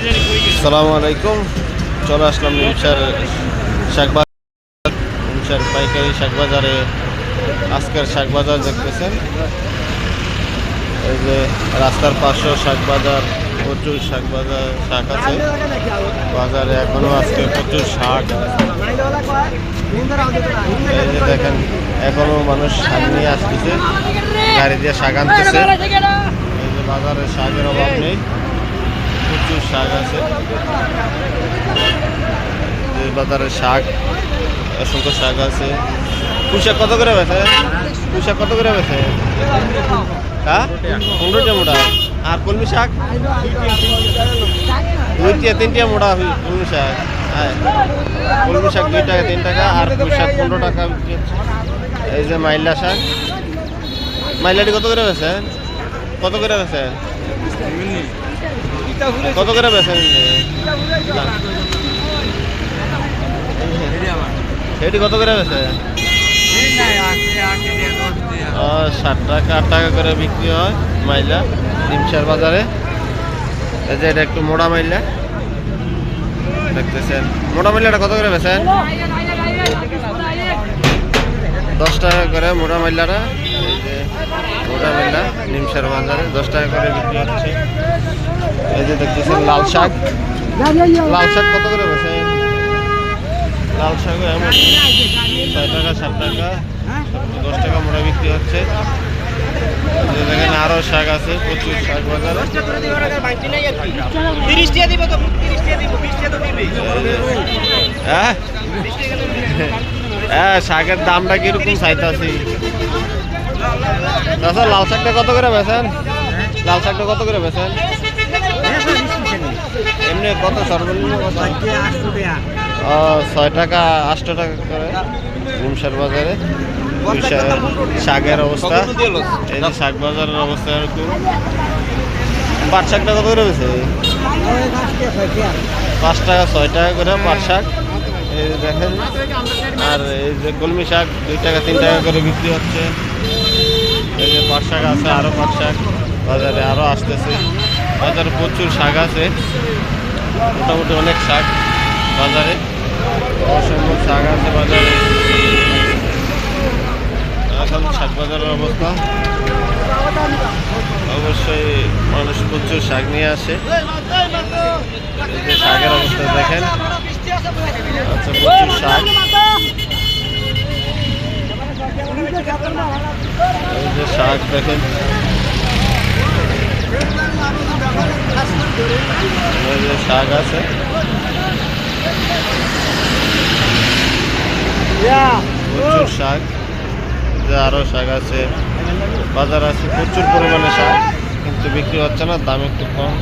সালামু আলাইকুম চলে আসলাম নিমসার শাকবাজার নিমসার পাইকারি শাকবাজারে আজকের শাকবাজার দেখতেছেন। এই যে রাস্তার পাশেও শাকবাজার প্রচুর শাকবাজার শাক আছে। বাজারে এখনও আজকে প্রচুর শাক। এই যে দেখেন এখনও মানুষ শাক নিয়ে আসতেছে, গাড়ি দিয়ে শাক আনতেছে। এই যে বাজারে শাকের অভাব নেই। প্রচুর শাক আছে। বাজারে শাক, অসংখ্য শাক আছে। পুষা কত করে বেছে পুষা কত করে বেছে হ্যাঁ? পনেরোটা মোটা আর কলমি শাক? দুইটিয়া তিনটিয়া মোটা কলমি শাক। হ্যাঁ। কলমি শাক দুই টাকা, তিন টাকা, আর পুঁই শাক পনেরো টাকা এই যে মাইলা শাক। মাইলাটি কত করে বেছে কত করে বেছে কত করে বেছেন এটি কত করে বেছে ও, ষাট টাকা আট টাকা করে বিক্রি হয় মাইলা নিমসার বাজারে। এই যে এটা একটু মোটা মাইলা। দেখতেছেন। মোটা মাইলাটা কত করে বেছেন দশ টাকা করে মোটা মাইলাটা। এই যে মোটা মাইলা। নিমসার বাজারে দশ টাকা করে বিক্রি হচ্ছে। এই যে দেখতেছেন লাল শাক। লাল শাক কত করে বসে? লাল শাক এমন। ছয় টাকা সাত টাকা। দশ টাকা মোটা বিক্রি হচ্ছে। দেখেন আরও শাক আছে প্রচুর শাক বাজারে। হ্যাঁ? হ্যাঁ শাকের দামটা কীরকম চাইতাছি? তাছাড়া লাল শাকটা কত করে বেছেন লাল শাকটা কত করে বেছেন এমনি কত সর্বনিম্ন ও, ছয় টাকা আট টাকা করে। নিমসার বাজারে। শাকের অবস্থা। এই শাক বাজারের অবস্থা এরকম পাট শাকটা কত করে বেছে পাঁচ টাকা, ছয় টাকা করে পাট শাক। দেখেন, আর এই যে কলমি শাক, দুই টাকা, তিন টাকা করে বিক্রি হচ্ছে। পাট শাক আছে আরও পাট শাক বাজারে আরও আসতেছে। বাজারে প্রচুর শাক আছে, মোটামুটি অনেক শাক বাজারে। অসম্ভব শাক আছে বাজারে। এখন শাক বাজারের অবস্থা। অবশ্যই মানুষ প্রচুর শাক নিয়ে আসে। শাকের অবস্থা দেখেন। আচ্ছা প্রচুর শাক এই যে শাক দেখেন। শাক আছে। প্রচুর শাক। এই যে আরও শাক আছে। বাজার আছে প্রচুর পরিমাণে শাক, কিন্তু বিক্রি হচ্ছে না, দাম একটু কম।